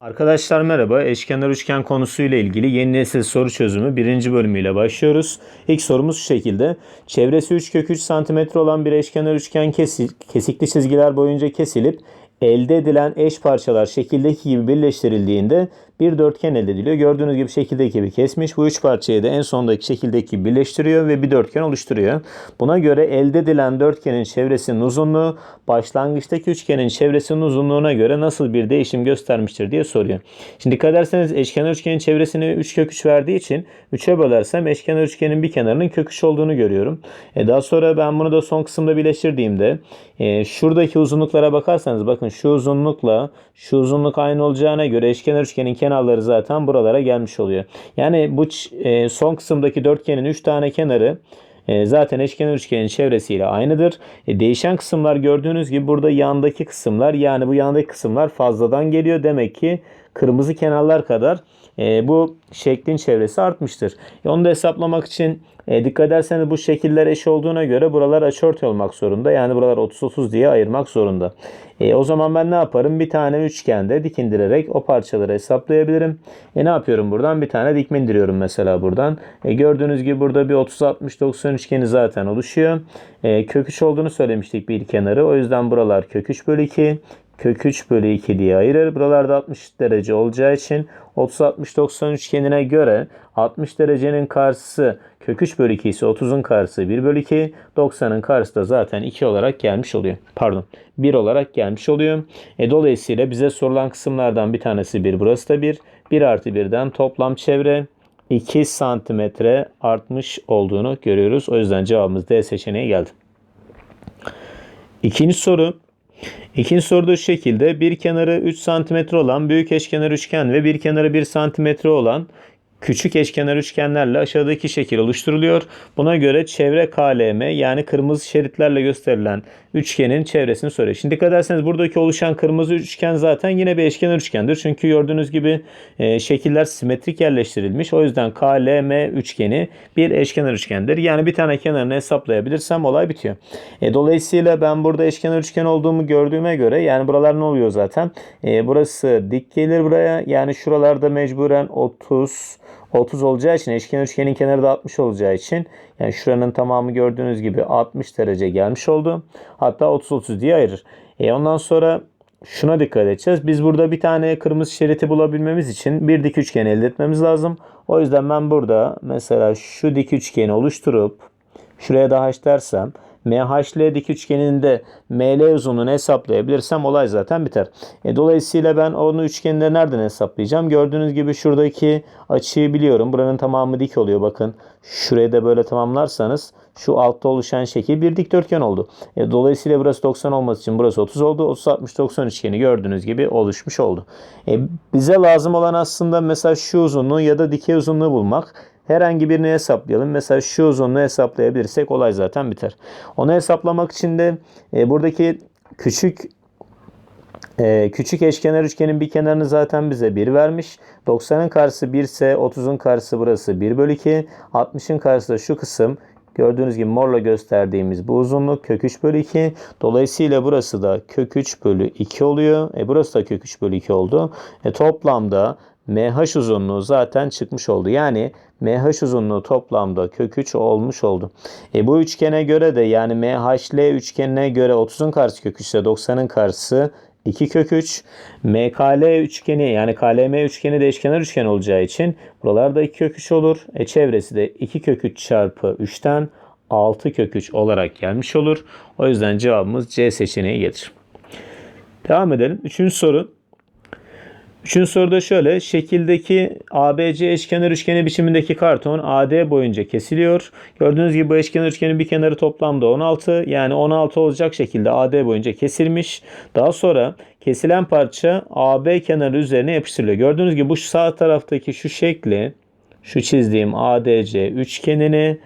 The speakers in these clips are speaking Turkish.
Arkadaşlar merhaba. Eşkenar üçgen konusuyla ilgili yeni nesil soru çözümü birinci bölümüyle başlıyoruz. İlk sorumuz şu şekilde. Çevresi 3 kök 3 cm olan bir eşkenar üçgen kesi- kesikli çizgiler boyunca kesilip elde edilen eş parçalar şekildeki gibi birleştirildiğinde bir dörtgen elde ediliyor. Gördüğünüz gibi şekildeki gibi kesmiş. Bu üç parçayı da en sondaki şekildeki birleştiriyor ve bir dörtgen oluşturuyor. Buna göre elde edilen dörtgenin çevresinin uzunluğu başlangıçtaki üçgenin çevresinin uzunluğuna göre nasıl bir değişim göstermiştir diye soruyor. Şimdi dikkat ederseniz eşkenar üçgenin çevresini 3 kök 3 verdiği için 3'e bölersem eşkenar üçgenin bir kenarının kök 3 olduğunu görüyorum. E daha sonra ben bunu da son kısımda birleştirdiğimde e, şuradaki uzunluklara bakarsanız bakın şu uzunlukla şu uzunluk aynı olacağına göre eşkenar üçgenin kenarları zaten buralara gelmiş oluyor. Yani bu e, son kısımdaki dörtgenin 3 tane kenarı e, zaten eşkenar üçgenin çevresiyle aynıdır. E, değişen kısımlar gördüğünüz gibi burada yandaki kısımlar yani bu yandaki kısımlar fazladan geliyor. Demek ki kırmızı kenarlar kadar e, bu şeklin çevresi artmıştır. E, onu da hesaplamak için e, dikkat ederseniz bu şekiller eş olduğuna göre buralar açıortay olmak zorunda. Yani buralar 30-30 diye ayırmak zorunda. E, o zaman ben ne yaparım? Bir tane üçgende dikindirerek o parçaları hesaplayabilirim. E, ne yapıyorum buradan? Bir tane dikme indiriyorum mesela buradan. E, gördüğünüz gibi burada bir 30-60-90 üçgeni zaten oluşuyor. E, kök 3 olduğunu söylemiştik bir kenarı. O yüzden buralar kök 3 bölü 2 kök 3 bölü 2 diye ayırır. Buralarda 60 derece olacağı için 30-60-90 üçgenine göre 60 derecenin karşısı kök 3 bölü 2 ise 30'un karşısı 1 bölü 2. 90'ın karşısı da zaten 2 olarak gelmiş oluyor. Pardon 1 olarak gelmiş oluyor. E, dolayısıyla bize sorulan kısımlardan bir tanesi 1 burası da 1. 1 artı 1'den toplam çevre 2 santimetre artmış olduğunu görüyoruz. O yüzden cevabımız D seçeneği geldi. İkinci soru. İkinci soruda şu şekilde. Bir kenarı 3 cm olan büyük eşkenar üçgen ve bir kenarı 1 cm olan küçük eşkenar üçgenlerle aşağıdaki şekil oluşturuluyor. Buna göre çevre KLM yani kırmızı şeritlerle gösterilen üçgenin çevresini soruyor. Şimdi dikkat ederseniz buradaki oluşan kırmızı üçgen zaten yine bir eşkenar üçgendir. Çünkü gördüğünüz gibi e, şekiller simetrik yerleştirilmiş. O yüzden KLM üçgeni bir eşkenar üçgendir. Yani bir tane kenarını hesaplayabilirsem olay bitiyor. E, dolayısıyla ben burada eşkenar üçgen olduğumu gördüğüme göre yani buralar ne oluyor zaten? E, burası dik gelir buraya. Yani şuralarda mecburen 30 30 olacağı için eşkenar üçgenin kenarı da 60 olacağı için yani şuranın tamamı gördüğünüz gibi 60 derece gelmiş oldu. Hatta 30-30 diye ayırır. E ondan sonra şuna dikkat edeceğiz. Biz burada bir tane kırmızı şeriti bulabilmemiz için bir dik üçgen elde etmemiz lazım. O yüzden ben burada mesela şu dik üçgeni oluşturup şuraya da h dersem MHL dik üçgeninde ML uzunluğunu hesaplayabilirsem olay zaten biter. E, dolayısıyla ben onu üçgeninde nereden hesaplayacağım? Gördüğünüz gibi şuradaki açıyı biliyorum. Buranın tamamı dik oluyor bakın. Şurayı da böyle tamamlarsanız şu altta oluşan şekil bir dikdörtgen oldu. E, dolayısıyla burası 90 olması için burası 30 oldu. 30 60 90 üçgeni gördüğünüz gibi oluşmuş oldu. E, bize lazım olan aslında mesela şu uzunluğu ya da dikey uzunluğu bulmak. Herhangi birini hesaplayalım. Mesela şu uzunluğu hesaplayabilirsek olay zaten biter. Onu hesaplamak için de e, buradaki küçük e, küçük eşkenar üçgenin bir kenarını zaten bize 1 vermiş. 90'ın karşısı 1 ise 30'un karşısı burası 1 bölü 2. 60'ın karşısı da şu kısım. Gördüğünüz gibi morla gösterdiğimiz bu uzunluk kök 3 bölü 2. Dolayısıyla burası da kök 3 bölü 2 oluyor. E burası da kök 3 bölü 2 oldu. E toplamda MH uzunluğu zaten çıkmış oldu. Yani MH uzunluğu toplamda kök 3 olmuş oldu. E bu üçgene göre de yani MHL üçgenine göre 30'un karşısı kök 3 ise 90'ın karşısı 2 kök 3. MKL üçgeni yani KLM üçgeni de eşkenar üçgen olacağı için buralarda 2 kök 3 olur. E çevresi de 2 kök 3 çarpı 3'ten 6 kök 3 olarak gelmiş olur. O yüzden cevabımız C seçeneği gelir. Devam edelim. Üçüncü soru. Üçüncü soruda şöyle. Şekildeki ABC eşkenar üçgeni biçimindeki karton AD boyunca kesiliyor. Gördüğünüz gibi bu eşkenar üçgenin bir kenarı toplamda 16. Yani 16 olacak şekilde AD boyunca kesilmiş. Daha sonra kesilen parça AB kenarı üzerine yapıştırılıyor. Gördüğünüz gibi bu sağ taraftaki şu şekli şu çizdiğim ADC üçgenini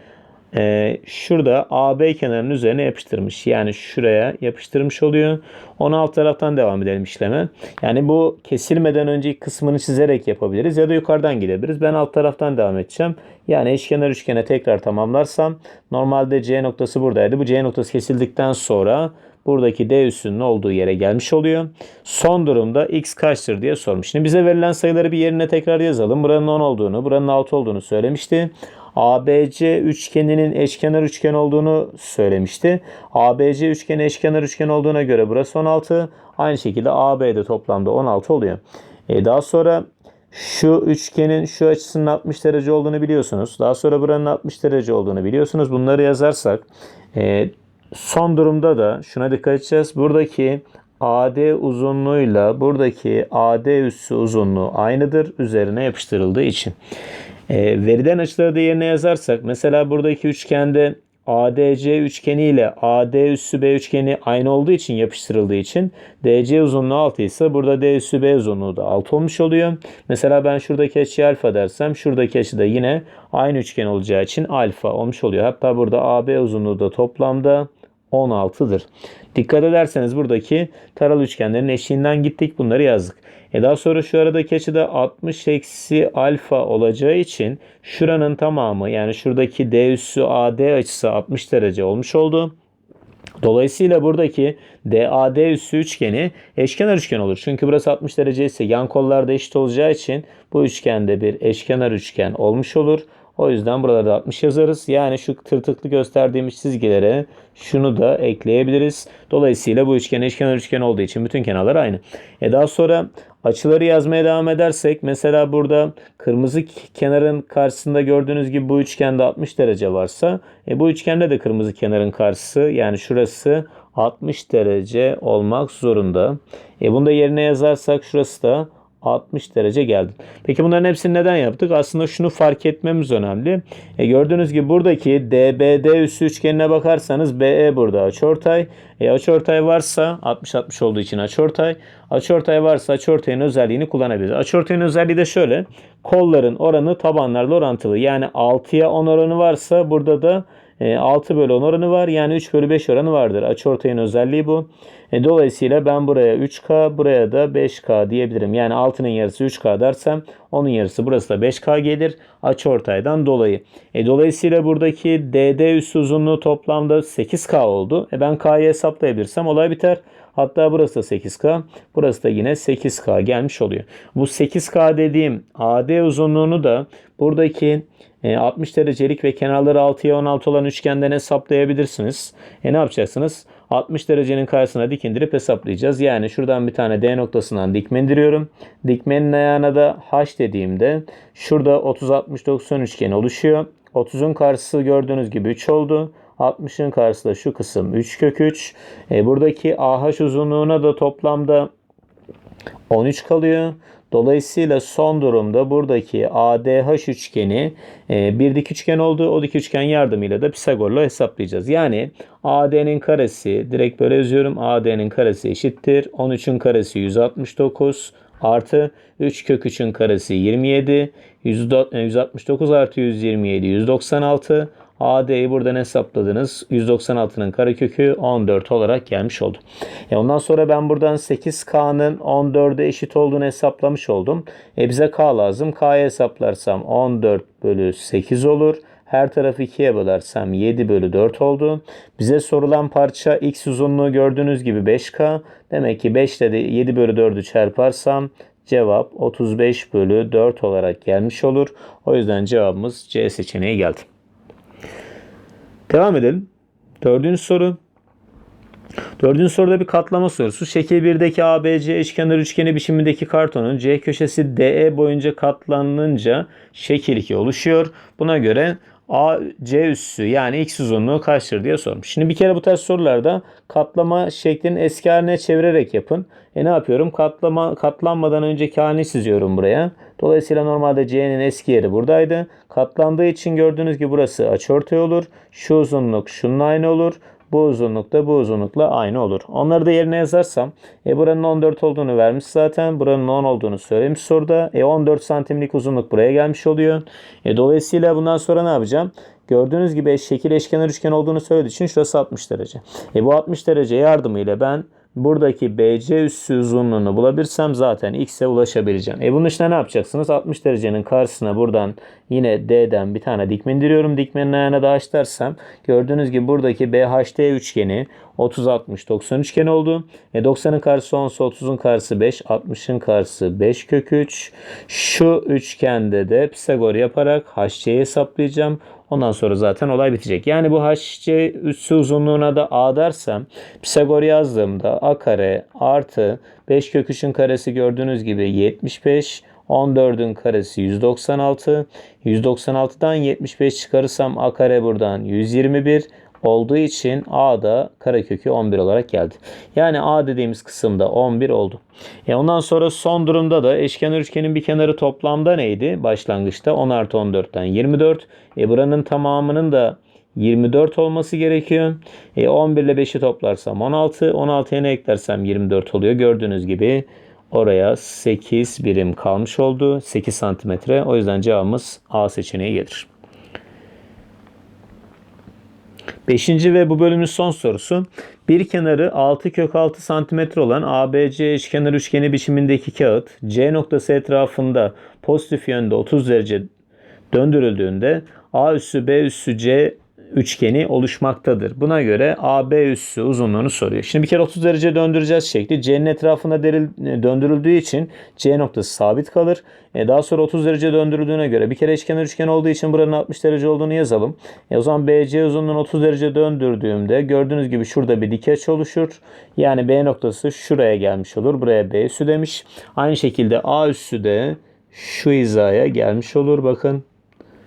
e, şurada AB kenarının üzerine yapıştırmış. Yani şuraya yapıştırmış oluyor. Onu alt taraftan devam edelim işleme. Yani bu kesilmeden önceki kısmını çizerek yapabiliriz ya da yukarıdan gidebiliriz. Ben alt taraftan devam edeceğim. Yani eşkenar üçgene tekrar tamamlarsam normalde C noktası buradaydı. Bu C noktası kesildikten sonra buradaki D üssünün olduğu yere gelmiş oluyor. Son durumda x kaçtır diye sormuş. Şimdi bize verilen sayıları bir yerine tekrar yazalım. Buranın 10 olduğunu, buranın 6 olduğunu söylemişti. ABC üçgeninin eşkenar üçgen olduğunu söylemişti. ABC üçgeni eşkenar üçgen olduğuna göre burası 16. Aynı şekilde AB'de toplamda 16 oluyor. E daha sonra şu üçgenin şu açısının 60 derece olduğunu biliyorsunuz. Daha sonra buranın 60 derece olduğunu biliyorsunuz. Bunları yazarsak e, son durumda da şuna dikkat edeceğiz. Buradaki AD uzunluğuyla buradaki AD üssü uzunluğu aynıdır üzerine yapıştırıldığı için. E, veriden açıları da yerine yazarsak mesela buradaki üçgende ADC üçgeni ile AD üssü B üçgeni aynı olduğu için yapıştırıldığı için DC uzunluğu 6 ise burada D üssü B uzunluğu da 6 olmuş oluyor. Mesela ben şuradaki açıya alfa dersem şuradaki açı da yine aynı üçgen olacağı için alfa olmuş oluyor. Hatta burada AB uzunluğu da toplamda 16'dır. Dikkat ederseniz buradaki taralı üçgenlerin eşiğinden gittik bunları yazdık. E daha sonra şu aradaki açı da 60 eksi alfa olacağı için şuranın tamamı yani şuradaki D üssü AD açısı 60 derece olmuş oldu. Dolayısıyla buradaki DAD üssü üçgeni eşkenar üçgen olur. Çünkü burası 60 derece ise yan kollar da eşit olacağı için bu üçgende bir eşkenar üçgen olmuş olur. O yüzden buralarda 60 yazarız. Yani şu tırtıklı gösterdiğimiz çizgilere şunu da ekleyebiliriz. Dolayısıyla bu üçgen eşkenar üçgen olduğu için bütün kenarlar aynı. E daha sonra açıları yazmaya devam edersek mesela burada kırmızı kenarın karşısında gördüğünüz gibi bu üçgende 60 derece varsa e bu üçgende de kırmızı kenarın karşısı yani şurası 60 derece olmak zorunda. E bunu da yerine yazarsak şurası da 60 derece geldi. Peki bunların hepsini neden yaptık? Aslında şunu fark etmemiz önemli. E gördüğünüz gibi buradaki DBD üssü üçgenine bakarsanız BE burada açıortay. E açıortay varsa 60-60 olduğu için açıortay. Açıortay varsa açıortayın özelliğini kullanabiliriz. Açıortayın özelliği de şöyle. Kolların oranı tabanlarla orantılı. Yani 6'ya 10 oranı varsa burada da 6 e, bölü 10 oranı var. Yani 3 bölü 5 oranı vardır. Açıortayın özelliği bu. E, dolayısıyla ben buraya 3K buraya da 5K diyebilirim. Yani 6'nın yarısı 3K dersem onun yarısı burası da 5K gelir. Açıortaydan dolayı. E, dolayısıyla buradaki DD üssü uzunluğu toplamda 8K oldu. E, ben K'yı hesaplayabilirsem olay biter. Hatta burası da 8K. Burası da yine 8K gelmiş oluyor. Bu 8K dediğim AD uzunluğunu da buradaki 60 e, derecelik ve kenarları 6'ya 16 olan üçgenden hesaplayabilirsiniz. E ne yapacaksınız? 60 derecenin karşısına dik indirip hesaplayacağız. Yani şuradan bir tane D noktasından dikme indiriyorum. Dikmenin ayağına da H dediğimde şurada 30 60 90 üçgen oluşuyor. 30'un karşısı gördüğünüz gibi 3 oldu. 60'ın karşısı da şu kısım 3 kök 3. E, buradaki AH uzunluğuna da toplamda 13 kalıyor. Dolayısıyla son durumda buradaki ADH üçgeni e, bir dik üçgen oldu. O dik üçgen yardımıyla da Pisagor'la hesaplayacağız. Yani AD'nin karesi direkt böyle yazıyorum. AD'nin karesi eşittir. 13'ün karesi 169 artı 3 kök 3'ün karesi 27. 169 artı 127 196 AD'yi buradan hesapladınız. 196'nın karekökü 14 olarak gelmiş oldu. E ondan sonra ben buradan 8K'nın 14'e eşit olduğunu hesaplamış oldum. E bize K lazım. K'yı hesaplarsam 14 bölü 8 olur. Her tarafı 2'ye bölersem 7 bölü 4 oldu. Bize sorulan parça x uzunluğu gördüğünüz gibi 5K. Demek ki 5 ile de 7 bölü 4'ü çarparsam cevap 35 bölü 4 olarak gelmiş olur. O yüzden cevabımız C seçeneği geldi. Devam edelim. Dördüncü soru. Dördüncü soruda bir katlama sorusu. Şekil 1'deki ABC eşkenar üçgeni biçimindeki kartonun C köşesi DE boyunca katlanınca şekil 2 oluşuyor. Buna göre AC üssü yani x uzunluğu kaçtır diye sormuş. Şimdi bir kere bu tarz sorularda katlama şeklini eski haline çevirerek yapın. E ne yapıyorum? Katlama katlanmadan önceki halini çiziyorum buraya. Dolayısıyla normalde C'nin eski yeri buradaydı. Katlandığı için gördüğünüz gibi burası açıortay olur. Şu uzunluk şununla aynı olur. Bu uzunluk da bu uzunlukla aynı olur. Onları da yerine yazarsam e buranın 14 olduğunu vermiş zaten. Buranın 10 olduğunu söylemiş soruda. E 14 santimlik uzunluk buraya gelmiş oluyor. E dolayısıyla bundan sonra ne yapacağım? Gördüğünüz gibi şekil eşkenar üçgen olduğunu söylediği için şurası 60 derece. E bu 60 derece yardımıyla ben buradaki BC üssü uzunluğunu bulabilirsem zaten X'e ulaşabileceğim. E bunun için ne yapacaksınız? 60 derecenin karşısına buradan yine D'den bir tane dikme indiriyorum. Dikmenin ayağına da dersem gördüğünüz gibi buradaki BHD üçgeni 30, 60, 90 üçgen oldu. E 90'ın karşısı 10 ise 30'un karşısı 5, 60'ın karşısı 5 kök 3. Şu üçgende de Pisagor yaparak HC'yi hesaplayacağım. Ondan sonra zaten olay bitecek. Yani bu HC üssü uzunluğuna da A dersem Pisagor yazdığımda A kare artı 5 kök 3'ün karesi gördüğünüz gibi 75 14'ün karesi 196. 196'dan 75 çıkarırsam a kare buradan 121 olduğu için a da karekökü 11 olarak geldi. Yani a dediğimiz kısımda 11 oldu. E ondan sonra son durumda da eşkenar üçgenin bir kenarı toplamda neydi? Başlangıçta 10 artı 14'ten 24. E buranın tamamının da 24 olması gerekiyor. E 11 ile 5'i toplarsam 16. 16'ya ne eklersem 24 oluyor. Gördüğünüz gibi Oraya 8 birim kalmış oldu. 8 santimetre. O yüzden cevabımız A seçeneği gelir. Beşinci ve bu bölümün son sorusu. Bir kenarı 6 kök 6 santimetre olan ABC eşkenar üçgeni biçimindeki kağıt C noktası etrafında pozitif yönde 30 derece döndürüldüğünde A üssü B üssü C üçgeni oluşmaktadır. Buna göre AB üssü uzunluğunu soruyor. Şimdi bir kere 30 derece döndüreceğiz şekli. C'nin etrafında deril, döndürüldüğü için C noktası sabit kalır. E, daha sonra 30 derece döndürüldüğüne göre bir kere eşkenar üçgen olduğu için buranın 60 derece olduğunu yazalım. E, o zaman BC uzunluğunu 30 derece döndürdüğümde gördüğünüz gibi şurada bir dik oluşur. Yani B noktası şuraya gelmiş olur. Buraya B üssü demiş. Aynı şekilde A üssü de şu hizaya gelmiş olur. Bakın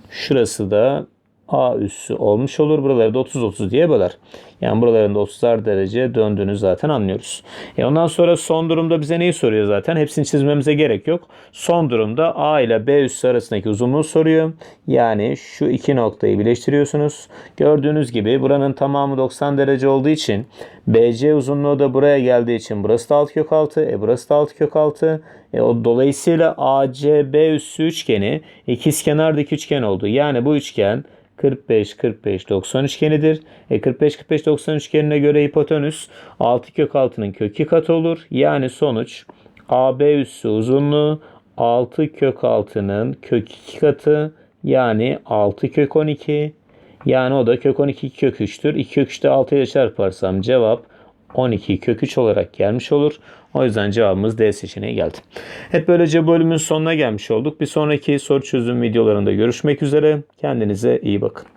şurası da A üssü olmuş olur. Buraları da 30-30 diye böler. Yani buralarında 30'ar derece döndüğünü zaten anlıyoruz. E ondan sonra son durumda bize neyi soruyor zaten? Hepsini çizmemize gerek yok. Son durumda A ile B üssü arasındaki uzunluğu soruyor. Yani şu iki noktayı birleştiriyorsunuz. Gördüğünüz gibi buranın tamamı 90 derece olduğu için BC uzunluğu da buraya geldiği için burası da 6 kök 6. E burası da 6 kök 6. E o dolayısıyla ACB üssü üçgeni ikizkenardaki üçgen oldu. Yani bu üçgen 45 45 90 üçgenidir. E 45 45 90 üçgenine göre hipotenüs 6 kök 6'nın kök 2 katı olur. Yani sonuç AB üssü uzunluğu 6 kök 6'nın kök 2 katı yani 6 kök 12 yani o da kök 12 kök 3'tür. 2 kök 3'te 6 ile çarparsam cevap 12 kök 3 olarak gelmiş olur. O yüzden cevabımız D seçeneği geldi. Hep böylece bölümün sonuna gelmiş olduk. Bir sonraki soru çözüm videolarında görüşmek üzere. Kendinize iyi bakın.